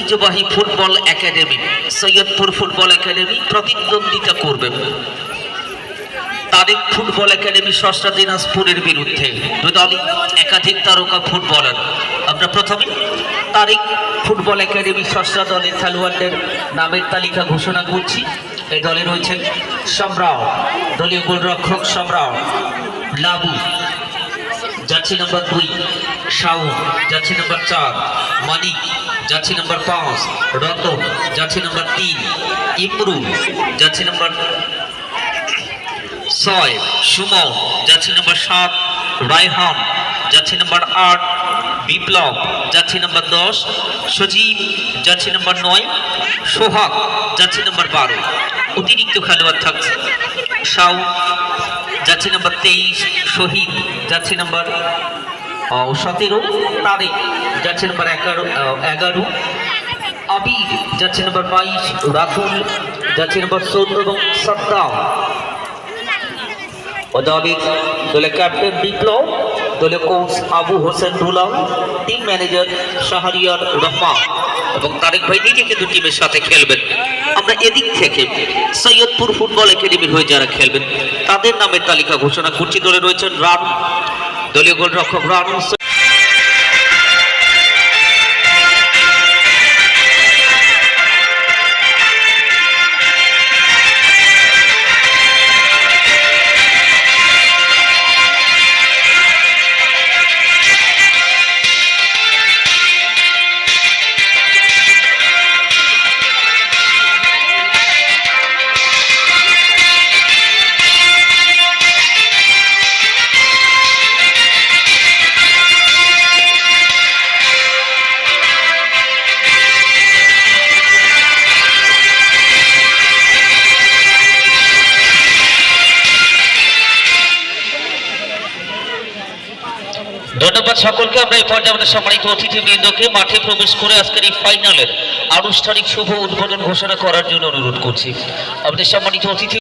ঐতিহ্যবাহী football academy, Saidpur football academy প্রতিদ্বন্দ্বিতা করবে। তারেক ফুটবল একাডেমি সস্তা দিনাজপুরের বিরুদ্ধে। দলই একাধিক তারকা ফুটবলার। আমরা প্রথমে তারেক ফুটবল একাডেমি সস্তা দলের খেলোয়াড়দের নামের তালিকা ঘোষণা করছি। এই দলে রয়েছেন সম্রাট, দলীয় গোলরক্ষক সম্রাট, লাবু। যাচ্ছি নম্বর দুই। শাউ যাচ্ছি নম্বর চার মানিক যাচ্ছি নম্বর পাঁচ রতন যাচ্ছি নম্বর তিন ইমরু যাচ্ছি নম্বর ছয় সুমন যাচ্ছি নম্বর সাত রায়হান যাচ্ছি নম্বর আট বিপ্লব যাচ্ছি নম্বর দশ সজীব যাচ্ছি নম্বর নয় সোহাগ যাচ্ছি নম্বর বারো অতিরিক্ত খেলোয়াড় থাকছে সাউ যাচ্ছি নম্বর তেইশ শহীদ যাচ্ছি নম্বর সতেরো তারিখ যাচ্ছে নম্বর এগারো এগারো আবির যাচ্ছে নম্বর বাইশ রাতুল যাচ্ছে নম্বর চোদ্দ এবং সদ্দাম ও দাবি দলের ক্যাপ্টেন বিপ্লব দলের কোচ আবু হোসেন রুলাম টিম ম্যানেজার শাহরিয়ার রহমান এবং তারেক ভাই নিজে কিন্তু টিমের সাথে খেলবেন। আমরা এদিক থেকে সৈয়দপুর ফুটবল একাডেমির হয়ে যারা খেলবেন, তাদের নামের তালিকা ঘোষণা করছি। দলে রয়েছেন রান, দলীয় গোলরক্ষক রানু ধন্যবাদ সকলকে। আমরা এই পর্যায়ে আমাদের সম্মানিত অতিথিবৃন্দকে মাঠে প্রবেশ করে আজকের এই ফাইনালের আনুষ্ঠানিক শুভ উদ্বোধন ঘোষণা করার জন্য অনুরোধ করছি। আমাদের সম্মানিত অতিথি